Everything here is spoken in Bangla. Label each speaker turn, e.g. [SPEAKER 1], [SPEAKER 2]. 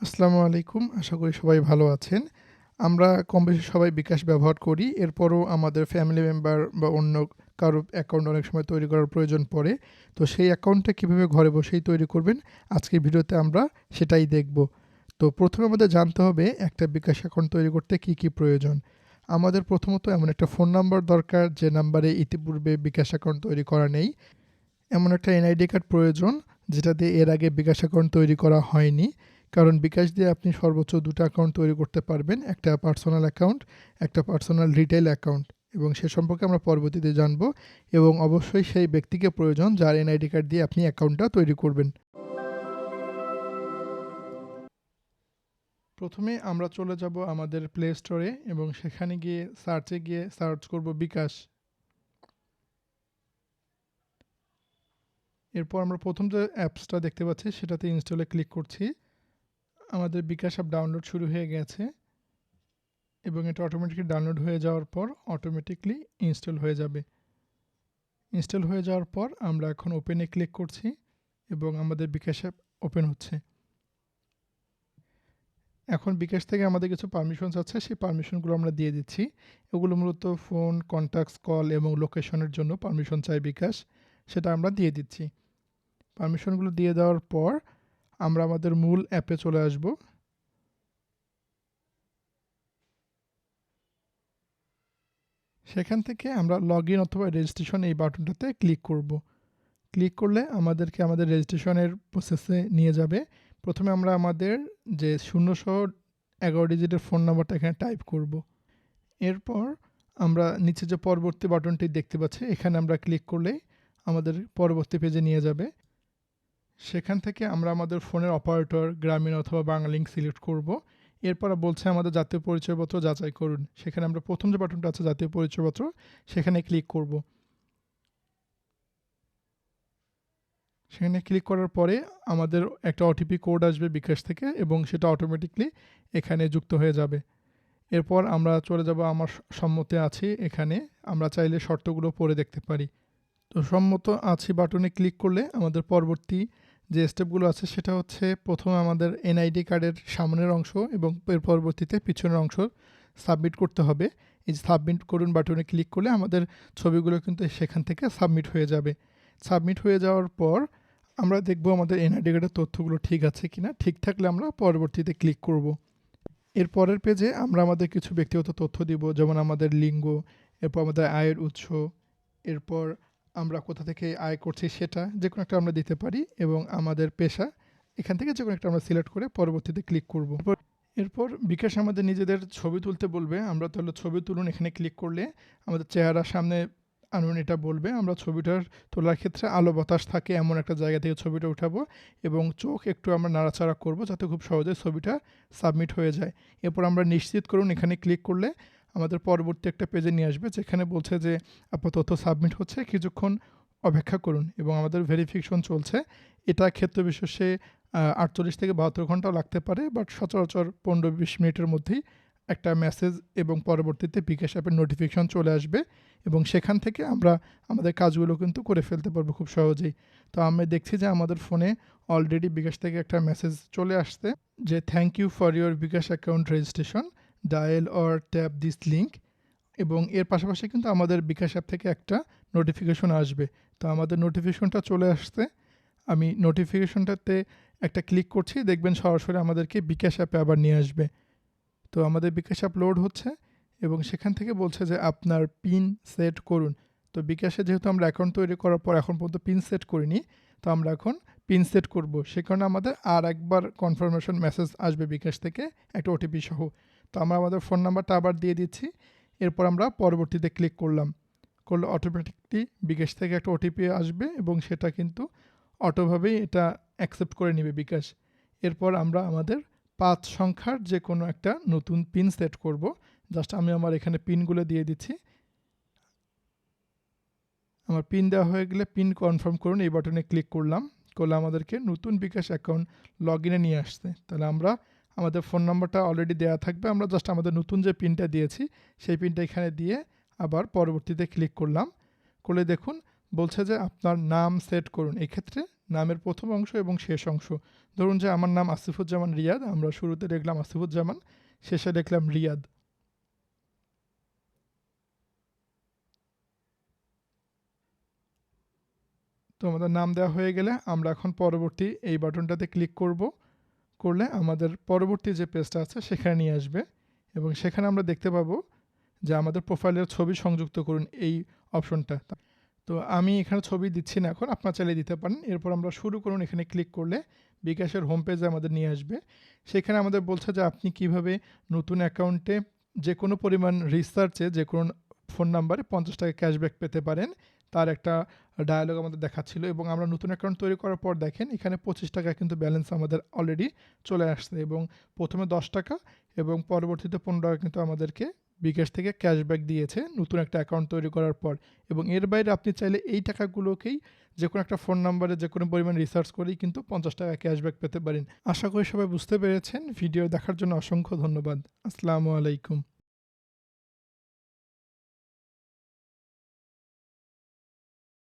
[SPEAKER 1] আসসালামু আলাইকুম। আশা করি সবাই ভালো আছেন। আমরা কম বেশি সবাই বিকাশ ব্যবহার করি। এরপরও আমাদের ফ্যামিলি মেম্বার বা অন্য কারও অ্যাকাউন্ট অনেক সময় তৈরি করার প্রয়োজন পড়ে। তো সেই অ্যাকাউন্টটা কীভাবে ঘরে বসেই তৈরি করবেন, আজকের ভিডিওতে আমরা সেটাই দেখব। তো প্রথমে আমাদের জানতে হবে একটা বিকাশ অ্যাকাউন্ট তৈরি করতে কী, কী প্রয়োজন। আমাদের প্রথমত এমন একটা ফোন নাম্বার দরকার যে নাম্বারে ইতিপূর্বে বিকাশ অ্যাকাউন্ট তৈরি করা নেই। এমন একটা এনআইডি কার্ড প্রয়োজন যেটা দিয়ে এর আগে বিকাশ অ্যাকাউন্ট তৈরি করা হয়নি। কারণ বিকাশ দিয়ে আপনি সর্বোচ্চ দুটো অ্যাকাউন্ট তৈরি করতে পারবেন। একটা পার্সোনাল অ্যাকাউন্ট, একটা পার্সোনাল রিটেল অ্যাকাউন্ট এবং সে সম্পর্কে আমরা পরবর্তীতে জানব এবং অবশ্যই সেই ব্যক্তিকে প্রয়োজন যার এনআইডি কার্ড দিয়ে আপনি অ্যাকাউন্টটা তৈরি করবেন। প্রথমে আমরা চলে যাব আমাদের প্লে স্টোরে এবং সেখানে গিয়ে সার্চে গিয়ে সার্চ করব বিকাশ। এরপর আমরা প্রথম যে অ্যাপসটা দেখতে পাচ্ছি সেটাতে ইনস্টলে ক্লিক করছি। আমাদের বিকাশ অ্যাপ ডাউনলোড শুরু হয়ে গেছে এবং এটা অটোমেটিকলি ডাউনলোড হয়ে যাওয়ার পর অটোমেটিকলি ইনস্টল হয়ে যাবে। ইনস্টল হয়ে যাওয়ার পর আমরা এখন ওপেনে ক্লিক করছি এবং আমাদের বিকাশ অ্যাপ ওপেন হচ্ছে। এখন বিকাশ থেকে আমাদের কিছু পারমিশনস আছে, সেই পারমিশনগুলো আমরা দিয়ে দিচ্ছি। এগুলো মূলত ফোন কন্ট্যাক্টস কল এবং লোকেশনের জন্য পারমিশন চাই বিকাশ, সেটা আমরা দিয়ে দিচ্ছি। পারমিশনগুলো দিয়ে দেওয়ার পর আমরা আমাদের মূল অ্যাপে চলে আসব। সেখান থেকে আমরা লগ ইন অথবা রেজিস্ট্রেশন এই বাটনটাতে ক্লিক করব। ক্লিক করলে আমাদেরকে আমাদের রেজিস্ট্রেশনের প্রসেসে নিয়ে যাবে। প্রথমে আমরা আমাদের যে শূন্যশো এগারো ডিজিটের ফোন নাম্বারটা এখানে টাইপ করব। এরপর আমরা নিচে যে পরবর্তী বাটনটি দেখতে পাচ্ছি, এখানে আমরা ক্লিক করলেই আমাদের পরবর্তী পেজে নিয়ে যাবে। সেখান থেকে আমরা আমাদের ফোনের অপারেটর, গ্রামীণ অথবা বাংলালিঙ্ক সিলেক্ট করব। এরপর বলছে আমাদের জাতীয় পরিচয়পত্র যাচাই করুন। সেখানে আমরা প্রথম যে বাটনটা আছে জাতীয় পরিচয়পত্র, সেখানে ক্লিক করব। সেখানে ক্লিক করার পরে আমাদের একটা ওটিপি কোড আসবে বিকাশ থেকে এবং সেটা অটোমেটিকলি এখানে যুক্ত হয়ে যাবে। এরপর আমরা চলে যাব আমার সম্মতে আছি এখানে। আমরা চাইলে শর্তগুলো পড়ে দেখতে পারি। তো সম্মত আছি বাটনে ক্লিক করলে আমাদের পরবর্তী যে স্টেপগুলো আছে সেটা হচ্ছে প্রথমে আমাদের এনআইডি কার্ডের সামনের অংশ এবং এর পরবর্তীতে পিছনের অংশ সাবমিট করতে হবে। এই যে সাবমিট করুন বাটনে ক্লিক করলে আমাদের ছবিগুলো কিন্তু সেখান থেকে সাবমিট হয়ে যাবে। সাবমিট হয়ে যাওয়ার পর আমরা দেখব আমাদের এনআইডি কার্ডের তথ্যগুলো ঠিক আছে কিনা। ঠিক থাকলে আমরা পরবর্তীতে ক্লিক করব। এর পরের পেজে আমরা আমাদের কিছু ব্যক্তিগত তথ্য দিব, যেমন আমাদের লিঙ্গ, এরপর আমাদের আয়ের উৎস, এরপর আমরা কোথা থেকে আয় করছি সেটা যে কোনো একটা আমরা দিতে পারি এবং আমাদের পেশা, এখান থেকে যে কোনো একটা আমরা সিলেক্ট করে পরবর্তীতে ক্লিক করব। এরপর বিকাশ আমাদের নিজেদের ছবি তুলতে বলবে, আমরা তাহলে ছবি তুলুন এখানে ক্লিক করলে আমাদের চেহারা সামনে আনুন এটা বলবে, আমরা ছবিটার তোলার ক্ষেত্রে আলো বাতাস থাকে এমন একটা জায়গা থেকে ছবিটা উঠাবো এবং চোখ একটু আমরা নাড়াচাড়া করব যাতে খুব সহজে ছবিটা সাবমিট হয়ে যায়। এরপর আমরা নিশ্চিত করুন এখানে ক্লিক করলে আমাদের পরবর্তী একটা পেজে নিয়ে আসবে, যেখানে বলছে যে আপনার তথ্য সাবমিট হচ্ছে, কিছুক্ষণ অপেক্ষা করুন এবং আমাদের ভেরিফিকেশন চলছে। এটা ক্ষেত্র বিশেষে আটচল্লিশ থেকে বাহাত্তর ঘন্টাও লাগতে পারে বাট সচরাচর পনেরো বিশ মিনিটের মধ্যেই একটা মেসেজ এবং পরবর্তীতে বিকাশ অ্যাপের নোটিফিকেশন চলে আসবে এবং সেখান থেকে আমরা আমাদের কাজগুলো কিন্তু করে ফেলতে পারব খুব সহজেই। তো আমি দেখছি যে আমাদের ফোনে অলরেডি বিকাশ থেকে একটা মেসেজ চলে আসছে যে thank you for your bKash account registration dial or tap this link এবং এর পাশাপাশি কিন্তু আমাদের বিকাশ অ্যাপ থেকে একটা নোটিফিকেশন আসবে। তো আমাদের নোটিফিকেশনটা চলে আসতে আমি নোটিফিকেশনটাতে একটা ক্লিক করছি, দেখবেন সরাসরি আমাদেরকে বিকাশ অ্যাপে আবার নিয়ে আসবে। তো আমাদের বিকাশ অ্যাপ লোড হচ্ছে এবং সেখান থেকে বলছে যে আপনার পিন সেট করুন। তো বিকাশে যেহেতু আমরা অ্যাকাউন্ট তৈরি করার পর এখন পর্যন্ত পিন সেট করিনি, তো আমরা এখন পিন সেট করব। সে কারণে আমাদের আর একবার কনফার্মেশন মেসেজ আসবে বিকাশ থেকে, একটা ওটিপি সহ। তো আমরা আমাদের ফোন নাম্বারটা আবার দিয়ে দিচ্ছি। এরপর আমরা পরবর্তীতে ক্লিক করলাম। করলে অটোমেটিকলি বিকাশ থেকে একটা ওটিপি আসবে এবং সেটা কিন্তু অটোভাবেই এটা অ্যাকসেপ্ট করে নেবে বিকাশ। এরপর আমরা আমাদের পাঁচ সংখ্যার যে কোনো একটা নতুন পিন সেট করব। জাস্ট আমি আমার এখানে পিনগুলো দিয়ে দিচ্ছি। আমার পিন দেওয়া হয়ে গেলে পিন কনফার্ম করুন, এই বাটনে ক্লিক করলাম। করলে আমাদেরকে নতুন বিকাশ অ্যাকাউন্ট লগ ইনে নিয়ে আসছে। তাহলে আমরা আমাদের ফোন নাম্বারটা অলরেডি দেওয়া থাকবে। আমরা জাস্ট আমাদের নতুন যে পিনটা দিয়েছি, সেই পিনটা এখানে দিয়ে আবার পরবর্তীতে ক্লিক করলাম। করলে দেখুন, বলছে যে আপনার নাম সেট করুন। এক্ষেত্রে নামের প্রথম অংশ এবং শেষ অংশ। ধরুন যে আমার নাম আসিফুজ্জামান রিয়াদ, আমরা শুরুতে দেখলাম আসিফুজ্জামান, শেষে দেখলাম রিয়াদ। তো আমাদের নাম দেওয়া হয়ে গেলে আমরা এখন পরবর্তী এই বাটনটাতে ক্লিক করব। করলে আমাদের পরবর্তী যে পেজটা আছে সেখানে নিয়ে আসবে এবং সেখানে আমরা দেখতে পাবো যে আমাদের প্রোফাইলের ছবি সংযুক্ত করুন এই অপশনটা তো আমি এখানে ছবি দিচ্ছি না এখন, আপনার চাইলে দিতে পারেন। এরপর আমরা শুরু করুন, এখানে ক্লিক করলে বিকাশের হোম পেজে আমাদের নিয়ে আসবে। সেখানে আমাদের বলছে যে আপনি কীভাবে নতুন অ্যাকাউন্টে যে কোনো পরিমাণ রিসার্চে যে কোনো ফোন নাম্বারে পঞ্চাশ টাকা ক্যাশব্যাক পেতে পারেন। তার একটা ডায়ালগ আমাদের দেখাচ্ছিল এবং আমরা নতুন অ্যাকাউন্ট তৈরি করার পর দেখেন এখানে পঁচিশ টাকা কিন্তু ব্যালেন্স আমাদের অলরেডি চলে আসছে এবং প্রথমে দশ টাকা এবং পরবর্তীতে পনেরো টাকা কিন্তু আমাদেরকে বিকাশ থেকে ক্যাশব্যাক দিয়েছে নতুন একটা অ্যাকাউন্ট তৈরি করার পর এবং এর বাইরে আপনি চাইলে এই টাকাগুলোকেই যে কোনো একটা ফোন নাম্বারে যে কোনো পরিমাণ রিসার্চ করেই কিন্তু পঞ্চাশ টাকা ক্যাশব্যাক পেতে পারেন। আশা করি সবাই বুঝতে পেরেছেন। ভিডিও দেখার জন্য অসংখ্য ধন্যবাদ। আসসালামু আলাইকুম।